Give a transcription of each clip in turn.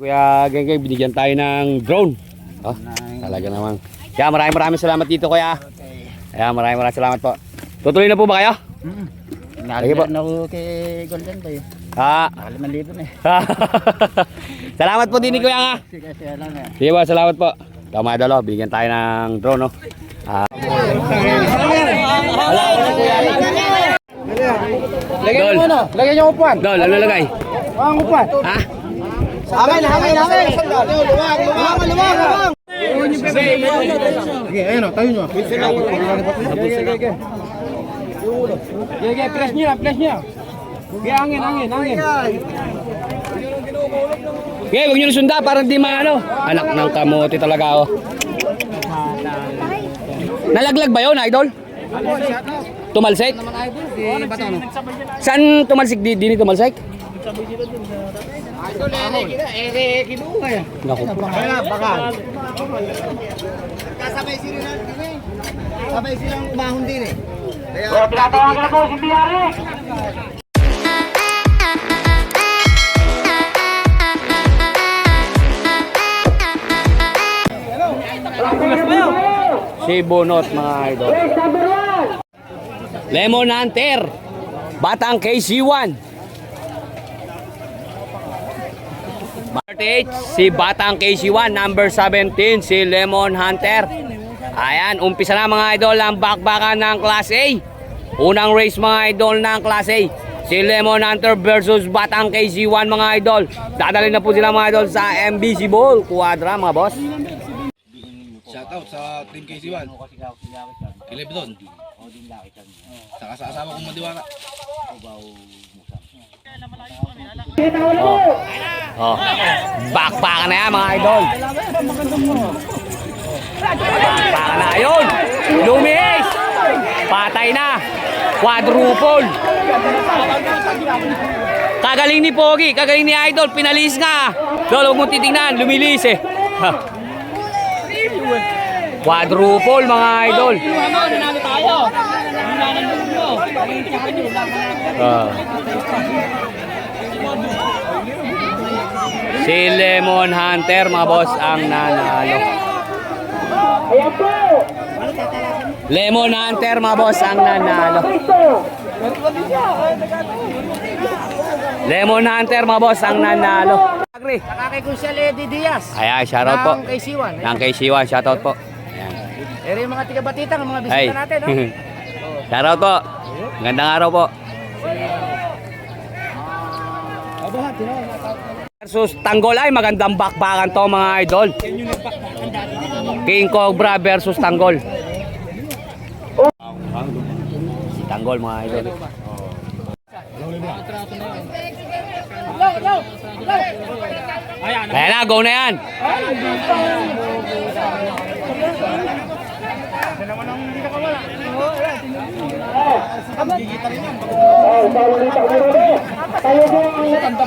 Kuya Gengge, binigyan tayo ng drone. Oh, talaga naman. Kaya maraming maraming salamat dito kuya. Kaya maraming maraming salamat po. Tutuloy na po ba kayo? Sige po. Na ako kay Golden Boy. Ah. Nakaliman libo na eh. salamat po din ni kuya nga. Sige, kasi alam na. Sige po, salamat po. Ikaw mga idol, oh, bigyan tayo ng drone, no? Ah. Lagyan mo muna. Lagyan niyo upuan. Dol, ano lagay? Ang upuan. Ha? Hangin, hangin, hangin. Luwag, luwag, luwag, luwag. Sige, ayun o, tayo nyo. Sige, sige, sige. Sige, press nyo, press nyo. Sige, hangin, hangin, hangin. Okay, huwag nyo nasunda para hindi maano. Anak ng kamote talaga, oh. Nalaglag ba yun, idol? Tumalsik? Saan tumalsik? Di, di ni tumalsik? Yan. Naku. Kaya, baka. Kasabay sila na, Sabay silang umahon din eh. Kaya, tinatawagan na po si Biyari. Si Bunot, mga idol. Lemon Hunter. Batang KC1. March si Batang KC1, number 17, si Lemon Hunter. Ayan, umpisa na mga idol ang bakbakan ng Class A. Unang race mga idol ng Class A. Si Lemon Hunter versus Batang KC1 mga idol. Dadalhin na po sila mga idol sa MBC Ball. Quadra mga boss. Shoutout sa Team KC1. Kilib doon. Saka sa asawa kong madiwala. Oh. Bakbakan na yan mga idol. Bakbakan na. Ayun. Lumis. Patay na. Quadruple. Kagaling ni Pogi. Kagaling ni Idol. Pinalis nga. Dol, huwag mong. Lumilis eh. Ha. Quadruple mga idol. Ah. Si Lemon Hunter, mga boss, ang nanalo. Lemon Hunter, mga boss, ang nanalo. Lemon Hunter, mga boss, ang nanalo. Agri. Nakakay ko siya Lady Diaz. Ayan, shoutout po. Ng kay Siwan. Ng kay Siwa, shoutout po. Pero yung mga tiga-batita, ang mga Ay. bisita natin, no? shoutout po. Gandang araw po. Versus Tanggol ay magandang bakbakan to mga idol. King Cobra versus Tanggol. Si Tanggol mga idol. Ayan na, go na yan.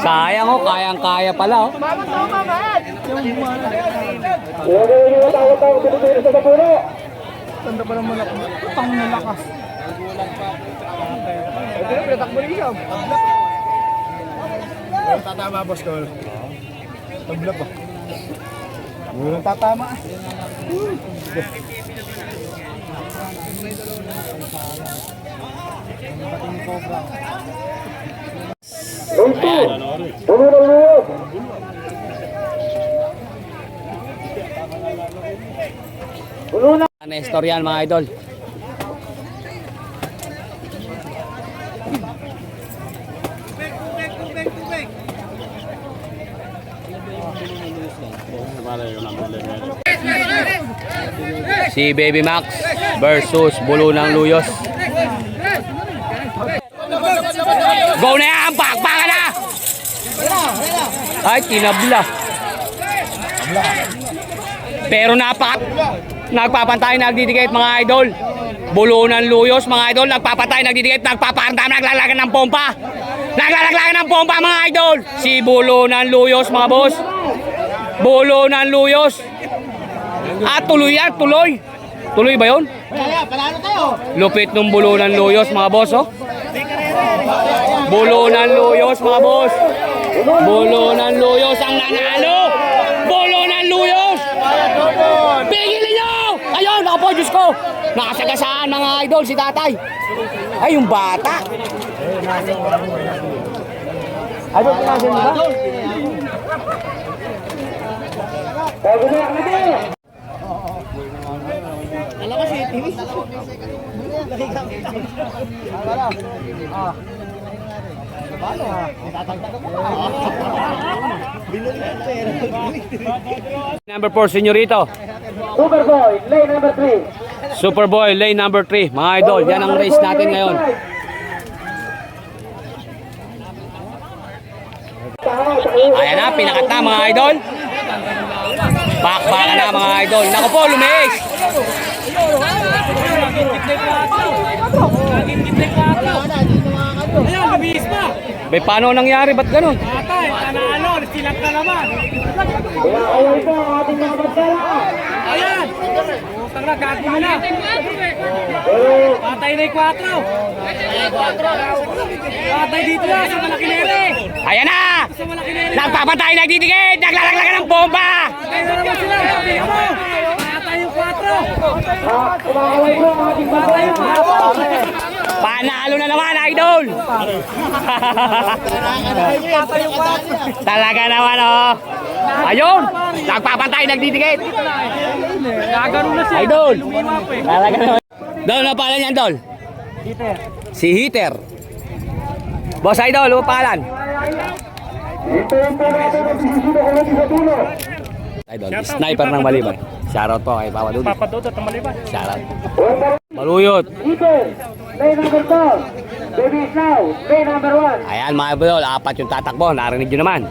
Sayang oh, kayang-kaya pala oh. Tanda pa naman ako. Tang nalakas. Ito na, pinatakbo rin siya. Tatama, boss ko. Tabla pa. Walang tatama. Nestor yan mga idol. Si Baby Max versus Bulo ng Luyos. Go na yan! Bakbakan na! Ay, tinabla. Pero napak nagpapantay nagdidikit mga idol. Bulo ng luyos mga idol, nagpapatay nagdidikit, nagpaparandam, naglalagyan ng pompa. Naglalagyan ng pompa mga idol. Si Bulo ng luyos mga boss. Bulo ng luyos. At tuloy yan, tuloy. Tuloy ba yun? Lupit ng bulo ng luyos mga boss, oh. Bulo ng luyos mga boss. Bulo ng luyos ang nanalo. Bulo ng luyos. Pigilin nyo! Ayun, ako po, Diyos ko. Nakasagasaan mga idol si tatay. Ay, yung bata. Ano pinasin ba? Bago na ako dito. Alam ko si Timmy. Ah. Paano ha? Tatagtag mo. Binuli ko yung pera. Number 4, senyorito. Superboy, lane number 3. Superboy, lane number 3. Mga idol, yan ang race natin ngayon. Ayan na, pinakat na mga idol. Bakbakan na mga idol. Naku po, lumiis. Ayan, mabihis pa. May paano nangyari? Ba't ganun? Atay, panalo, silap na naman. Ayan. Utang na, gago mo na. Patay na yung 4. Patay dito na, sa malaki nere. Ayan na! Sa malaki nere. Nagpapatay, nagdidikit, naglalaglagan ng bomba! Patay na naman sila. Tingnan mo. Patay yung 4. Patay yung 4. Panalo na naman, idol! Talaga naman, oh! Ayun! Nagpapatay, nagdidikit! Gagano na siya. Idol! Talaga naman. Dol, ano pangalan niyan, Dol? Si Hitter. Boss Idol, ano pangalan? Idol, sniper ng Malibay. Shoutout po kay Papa Dudu. Papadot at malibay. Shoutout. Maluyot. Lane number 4. Baby is now, lane number 1. Ayan mga idol, apat yung tatakbo. Narinig nyo naman.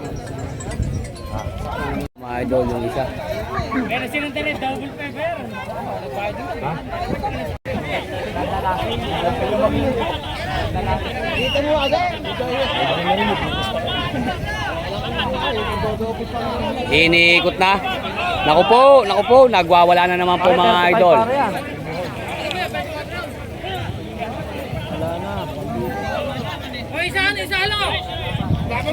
Mga idol yung isa. Meron silang tele, double pepper. Dito mo agad. Iniikot na. Naku po, naku po, nagwawala na naman po mga idol. O, isa, isa lang. Go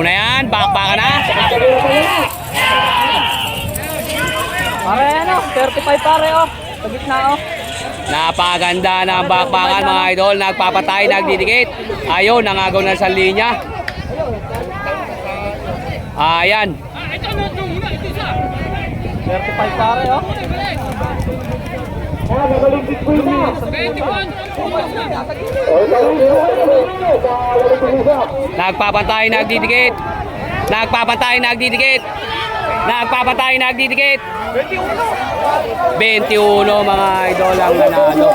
na yan, bakbaka na. Pare ano, 35 pare oh. Sa gitna oh. Napakaganda ng bakbakan mga idol. Nagpapatay, nagdidikit. Ayun, nangagaw na sa linya. Ayan. 35 pare oh. Nagpapatay, nagdidikit. Nagpapatay, nagdidikit. Nagpapatay, nagdidikit. 21 mga idol ang nanalo.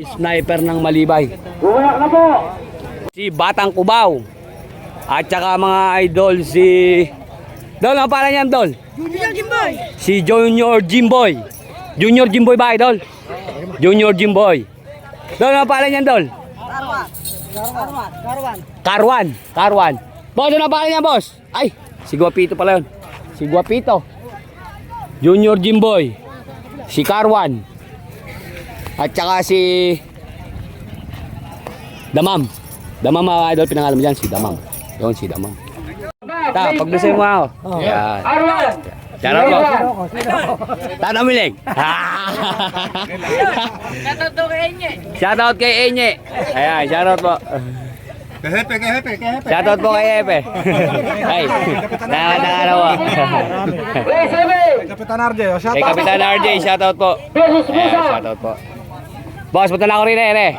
Sniper ng Malibay. Si Batang Kubaw. At saka mga idol si... Dol, ang pangalan niyan, Dol? Junior Jimboy. Si Junior Jimboy. Junior Jimboy ba, idol? Junior Jimboy. Dol, ang pangalan niyan, Dol? Karwan. Karwan. Karwan. Karwan. Boss, ano ang pangalan niyan, boss? Ay, si Guapito pala yun. Si Guapito. Junior Jimboy. Si Karwan. At saka si... Damam. Damam mga idol, pinangalan mo dyan, si Damam. Yun, si Damam. Ta, pagdusay mo ako. Yan. Arwan. Charot mo. Tana milig. Katato kay Enye. Shoutout kay Enye. Ayan, shoutout po. Kehepe, kehepe, kehepe. Shoutout po kay Epe. Ay, nakakala mo. Race 7. Kapitan RJ, o shout Kay Kapitan RJ, shoutout po. Ayan, shoutout po. Boss, punta na ako rin eh. eh.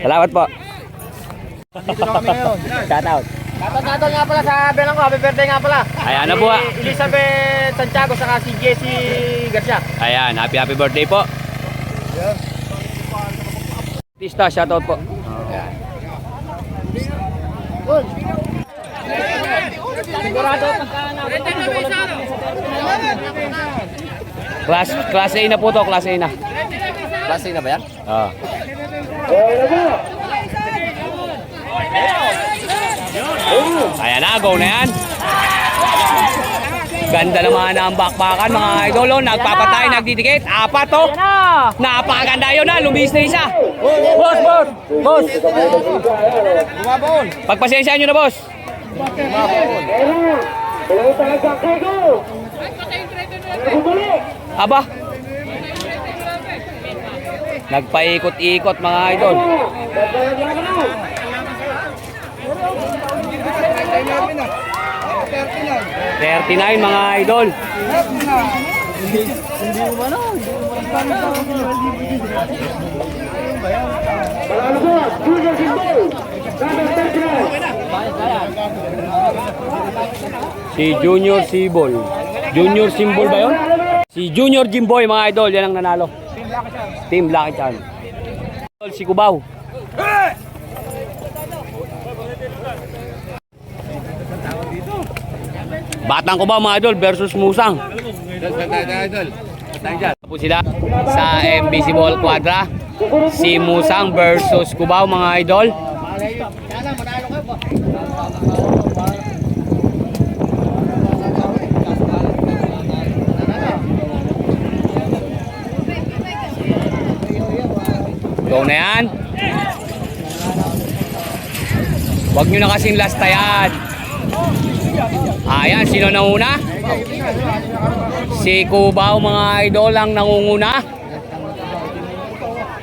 Salamat po. Shoutout. Tatatol nga pala sa belang ko. Happy birthday nga pala. Ayan na po. ah. Elizabeth Santiago saka si Jesse Garcia. Ayan, happy happy birthday po. Tista, shoutout po. Ayan. Sigurado Class, class A na po to, class A na. Class A na ba yan? Oo. Ayan na, go na yan. Ganda naman ang bakbakan mga idol. Oh. Nagpapatay, nagdidikit. Apat to. Napakaganda yun na. Lumis na isa. Boss, boss. Boss. Pagpasensya nyo na boss. Aba. Nagpaikot-ikot mga idol. Thirty-nine mga idol. Si Junior Sibol. Junior Simbol ba yun? Si Junior Jimboy mga idol, yan ang nanalo. Team Lucky Chan. Si Kubaw. Batang Kubaw mga idol versus Musang. Tapos sila sa MBC Ball Quadra. Si Musang versus Kubaw mga idol. Go na yan. Huwag nyo na kasing lastayan. Ayan, sino nauna? Si Kubaw mga idol ang nangunguna.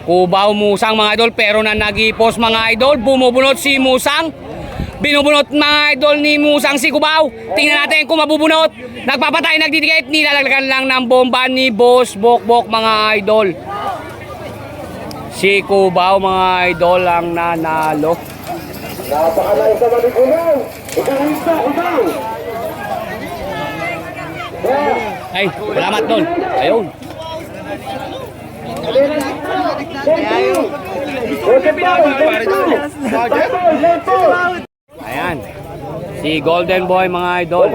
Kubaw Musang mga idol pero na nagipos mga idol. Bumubunot si Musang. Binubunot mga idol ni Musang si Kubaw. Tingnan natin kung mabubunot. Nagpapatay, nagdidikit. Nilalaglagan lang ng bomba ni Boss Bokbok mga idol. Si Kubaw mga idol ang nanalo. Ay, salamat doon. Ayun. Ayan. Si Golden Boy mga idol.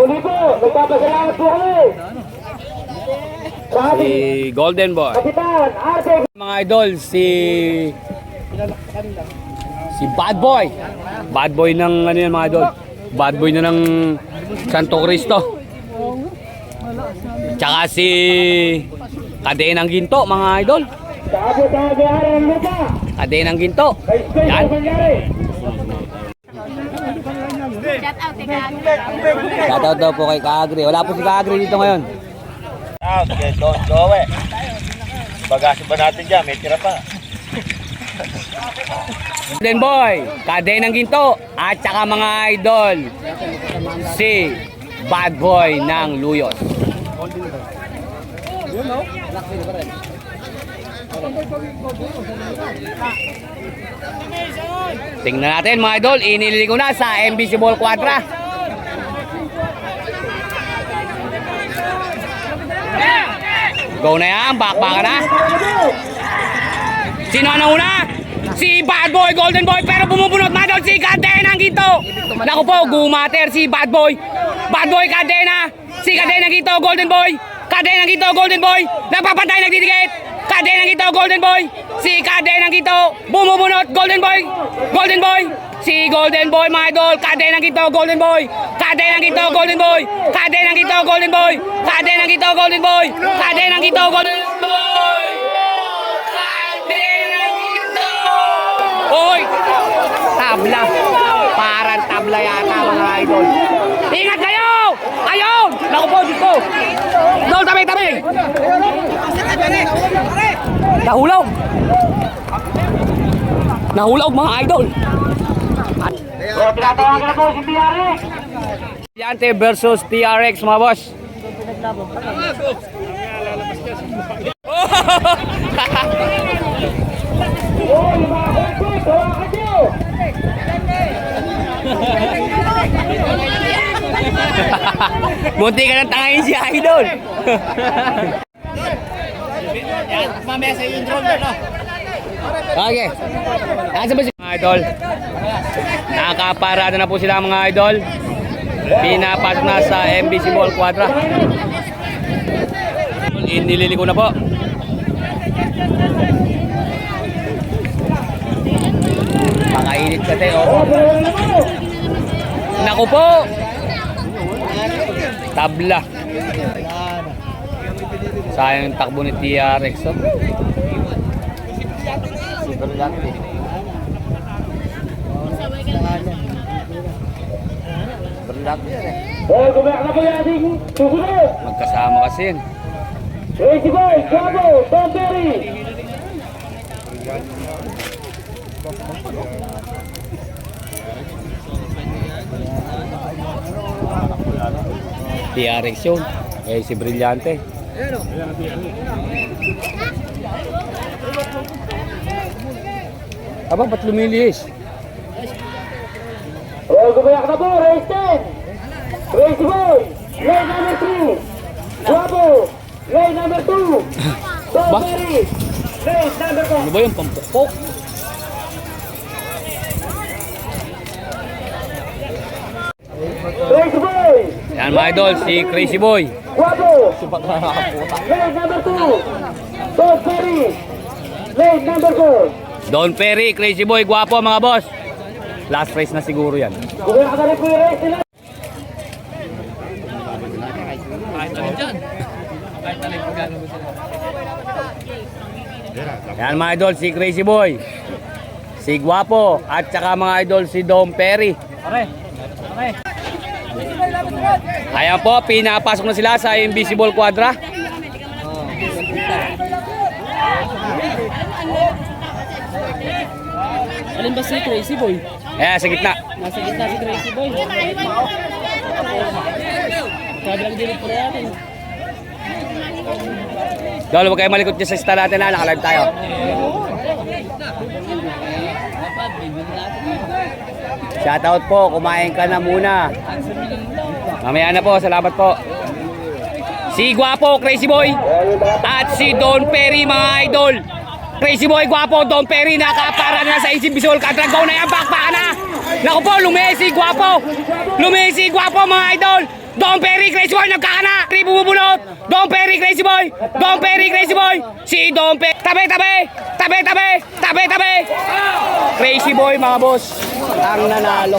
Si Golden Boy. Mga idol, si si Bad Boy. Bad Boy ng ano yan mga idol. Bad Boy na ng Santo Cristo. Tsaka si Kadenang Ginto mga idol. Kadenang Ginto. Yan. Shout out kay daw po kay Kaagri. Wala po si Kaagri dito ngayon. Ah, okay, Don Joe. Bagasi ba natin dyan? May tira pa. Golden Boy, Kadenang Ginto, at saka mga idol, si Bad Boy ng Luyos. Tingnan natin mga idol, inilili ko na sa MBC Ball Quadra. Go na yan, bakbaka na. Sino ang nauna? Si Bad Boy, Golden Boy, pero bumubunot mga si Cadena ang ginto. Naku po, gumater si Bad Boy. Bad Boy, Cadena. Si Cadena ang ginto, Golden Boy. Cadena ang ginto, Golden Boy. Nagpapatay, nagdidikit. Cadena ang ginto, Golden Boy. Si Cadena ang ginto, bumubunot, Golden Boy. Golden Boy. Si Golden Boy, mga idol. Cadena ang ginto, Golden Boy. Cadena ang ginto, Golden Boy. Cadena ang ginto, Golden Boy. Cadena ang ginto, Golden Boy. Cadena ang ginto, Golden Boy. Cadena ang ginto. Hoy! Tabla. Tabla yata mga idol. Ingat kayo! Ayun! Naku po, dito. Doon, tabi, tabi. Nahulog. Nahulog mga idol. Yante versus TRX mga boss. Munti ka ng tangayin si Idol. Mamaya sa yung drone no? Okay. Nasa ba si mga idol? Nakaparada na po sila mga idol. Pinapasok na sa MBC Ball Quadra. Inilili ko na po. Pakainit kasi oh. Naku po. Tabla. Sayang yung takbo ni TRX. Oh. Super lati. Super lati yan eh. Magkasama kasi yun. TRX yun. Eh, si Brillante. Aba, ba't lumilihis? Oh, gumayak na po, race 10. Race boy, lane number 3. Guapo, lane number 2. Ba? Dolphy, lane number 4. Ano ba yung pampukpok? Race boy, Yan mga idol, si Crazy Boy. Guapo, lane number 2. Dolphy, lane number 4. Don Perry, Crazy Boy, gwapo mga boss. Last race na siguro yan. Gumayak na rin po yung race nila. Yan mga idol, si Crazy Boy. Si Gwapo at saka mga idol si Don Perry. Pare. Ayan po, pinapasok na sila sa Invisible Quadra. Alin ba si Crazy Boy? Ayan, sa gitna. Nasa gitna si Crazy Boy. Kabilang dilit po natin. Dol, huwag kayo malikot dyan sa style natin na, nakalive tayo. Shoutout po, kumain ka na muna. Mamaya na po, salamat po. Si Gwapo, Crazy Boy. At si Don Perry, mga idol. Crazy Boy, Gwapo, Don Perry, nakapara na sa Isip Visual Kadragaw na yan, bakbakan na. Naku po, lumesi, Gwapo. Lumesi, Gwapo, mga idol. Don Perry, Crazy Boy, nagkakana. Tri bumubulot. Don Perry, Crazy Boy. Don Perry, Crazy Boy. Si Don Perry. Tabi, tabi. Tabi, tabi. Tabi, tabi. Crazy Boy, mga boss. Ang nanalo.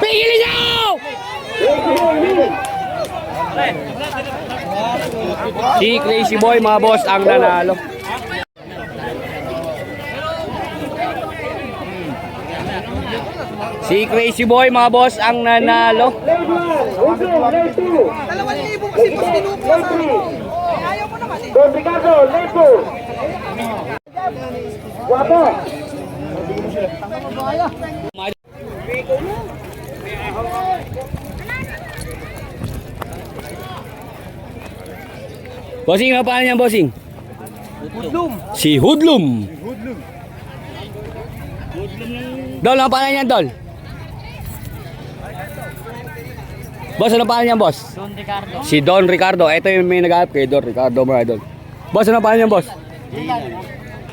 Pigilin niyo! Si Crazy Boy, mga boss, ang nanalo. Si Crazy Boy, mga boss, ang nanalo. Lane 1, Ugo, lane 2. Dalawang libo kasi mas tinupo sa Ayaw mo naman eh. Don Ricardo, lane 2. Bossing, ano pangalan niyan, bossing? Hudlum. Si Hudlum. Hudlum. Dol, ano pangalan niyan, Dol? Boss, ano pangalan niyan, boss? Don Ricardo. Si Don Ricardo. Ito yung may nag-aap kay Don Ricardo, mga idol. Boss, ano pangalan niyan, boss?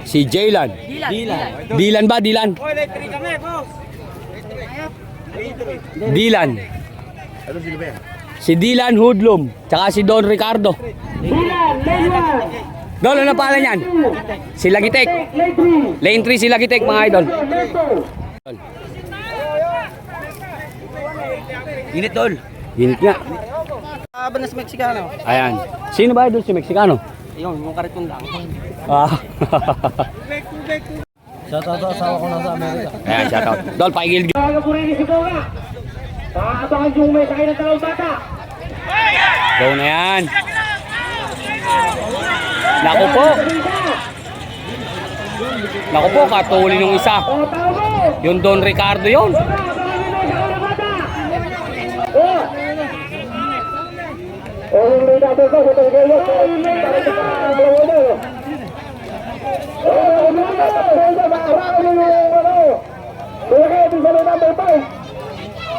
Si Jaylan. Dilan. Dilan ba? Dilan? Dilan. Si Dilan Hudlum. Tsaka si Don Ricardo. Dilan, lane 1. Dol, ano pangalan niyan? Si Lagitek. Lane 3. Lane 3 si Lagitek, mga idol. Lane 2. Init, Dol. Init nga. Laban na sa Mexicano. Ayan. Sino ba idol si Mexicano? Yun, yung kariton lang. Ah. Shoutout sa asawa ko na sa Amerika. Ayan, shoutout. Dol, paigil. Tawagan po rin si Boga. Aabangan yung may sakay ng dalawang bata. Go na yan. Naku po. Naku po, katuli nung isa. Yung Don Ricardo yun. Oh,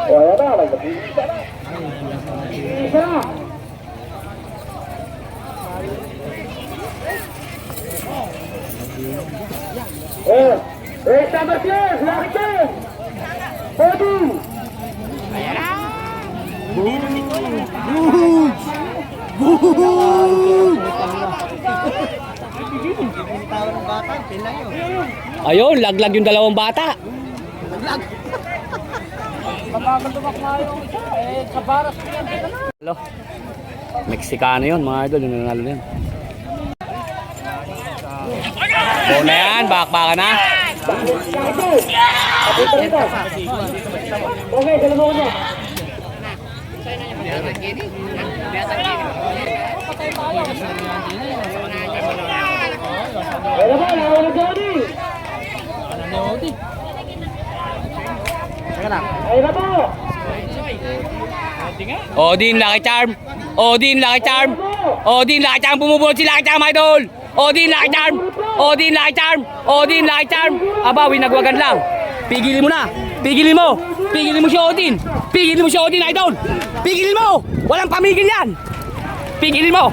O, ayan na. Oh, eh, tama siya, laki. Bobby. Ayun, laglag yung dalawang bata. Mapapatumak nga yung isa. Eh, sa baras ko yan. Hello. Mexicano yun, mga idol. Yung nanalo na yun. Go na yan, bakbakan na. Okay, dalawa ko Wala ba? Nakawala Jody! Ay na po! Odin, Lucky Charm. Odin, Lucky Charm. Odin, Lucky Charm. Bumubulot si Lucky Charm, idol. Odin, Lucky Charm. Odin, Lucky Charm. Odin, Lucky Charm. Aba, winagwagan lang. Pigilin mo na. Pigilin mo. Pigilin mo si Odin. Pigilin mo si Odin, idol. Pigilin mo. Walang pamigil yan. Pigilin mo.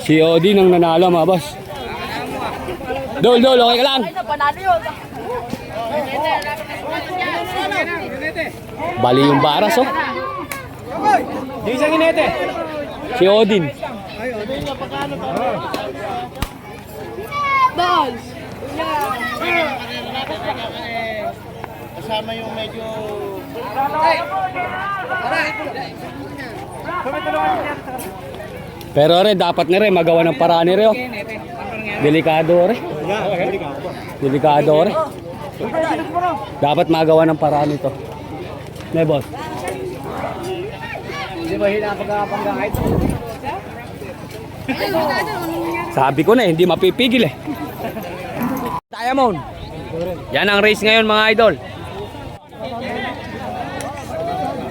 Si Odin ang nanalo mga boss. Dol, dol, okay ka lang? Bali yung baras oh. Di isang inete. Si Odin. Balls! Kasama yung medyo... Pero re, dapat na rin magawa ng paraan ni Reo. Delikado re. Delikado re. Dapat magawa ng paraan ito. Ne boss. Di ba hinapagkapangga ito? Sabi ko na eh, hindi mapipigil eh. Diamond. Yan ang race ngayon mga idol.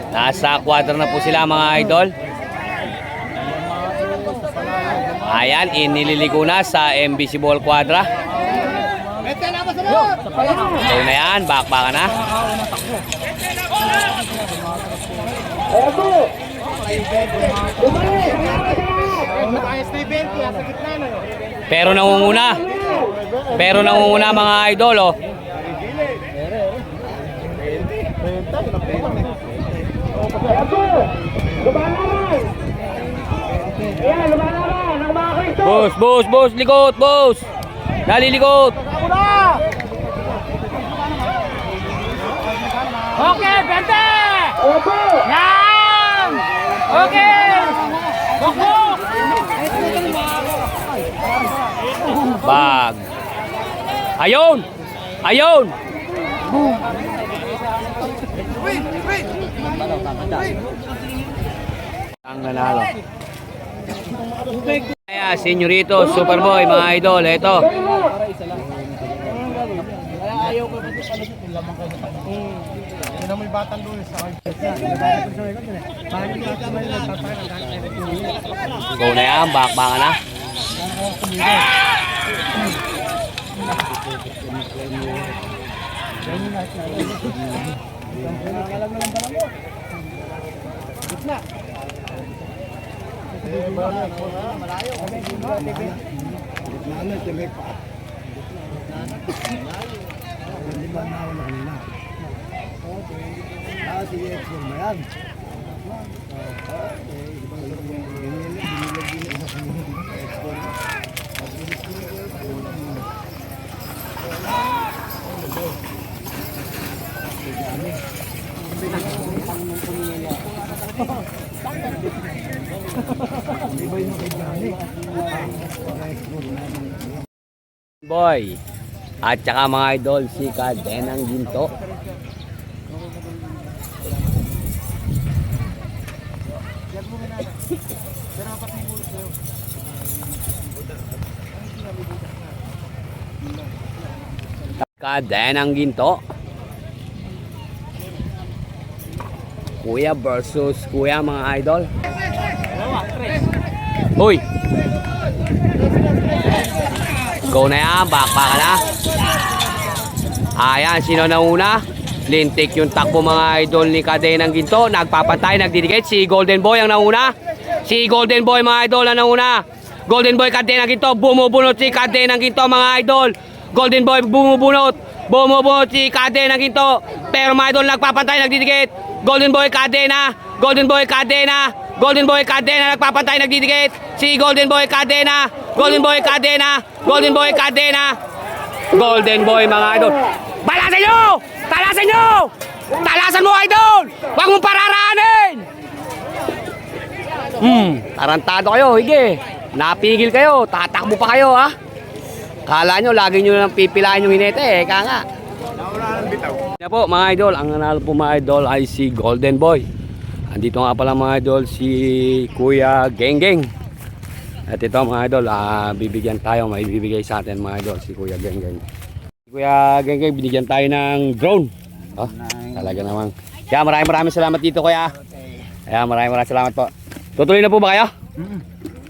Nasa quarter na po sila mga idol. Ayan, inililiko na sa MBC Ball Quadra. So na yan, bakbaka na. Pero nangunguna. Pero nangunguna mga idol oh. Ayan po! Boss, boss, boss, likot, boss. Nalilikot. Okay, bente! Ayan po! Yan! Okay! Bukbuk! Bag. Ayun! Ayun! Ang nanalo. Kaya, senyorito, Superboy, mga idol, ito. Go na yan, bakbaka na. Hindi ba na ako na kanina? Ah, sige, explore mo yan. Okay. Boy. At saka mga idol, si Kadenang Ginto. Kadenang Ginto. Kuya versus kuya mga idol. Uy! Go na yan, bakbaka na. Ayan, sino na una? Lintik yung takbo mga idol ni Kadenang Ginto. Nagpapatay, nagdidikit. Si Golden Boy ang nauna. Si Golden Boy mga idol ang nauna. Golden Boy Kadenang Ginto. Bumubunot si Kadenang Ginto mga idol. Golden Boy bumubunot. Bumubunot si Kadenang Ginto. Pero mga idol nagpapatay, nagdidikit. Golden Boy Kadena. Golden Boy Kadena. Golden Boy Kadena nagpapatay, nagdidikit. Si Golden Boy Kadena. Golden Boy Kadena. Golden Boy Kadena. Golden Boy mga idol. Balasan nyo! Talasan nyo! Talasan mo idol! Huwag mong pararaanin! Hmm, tarantado kayo, hige. Napigil kayo, tatakbo pa kayo ha. Kala nyo, lagi nyo lang pipilahin yung hinete eh, kaya nga. Yan po mga idol, ang nanalo po mga idol ay si Golden Boy. Andito nga pala mga idol si Kuya Genggeng. At ito mga idol, ah, bibigyan tayo, may bibigay sa atin mga idol si Kuya Genggeng. Si Kuya Genggeng, binigyan tayo ng drone. Oh, talaga naman. Kaya maraming maraming salamat dito Kuya. Kaya maraming maraming salamat po. Tutuloy na po ba kayo? Po.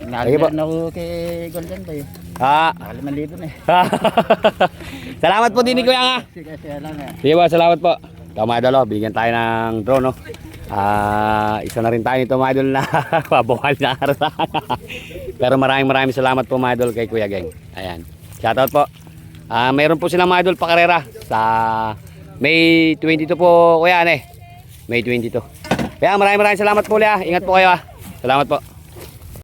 Nagbilan ako kay Golden Boy. Ah, Nakaliman libo na eh. salamat po din ni Kuya nga. Sige, sige lang eh. Sige ba, salamat po. Ikaw mga idol, oh, bigyan tayo ng drone, no? Ah, isa na rin tayo nito mga idol na pabuhal na araw. Pero maraming maraming salamat po mga idol kay Kuya Geng. Ayan. Shoutout po. Ah, mayroon po silang mga idol pakarera sa May 22 po kuya eh. May 22. Kaya maraming maraming salamat po, Kuya. Ingat po kayo ah. Salamat po.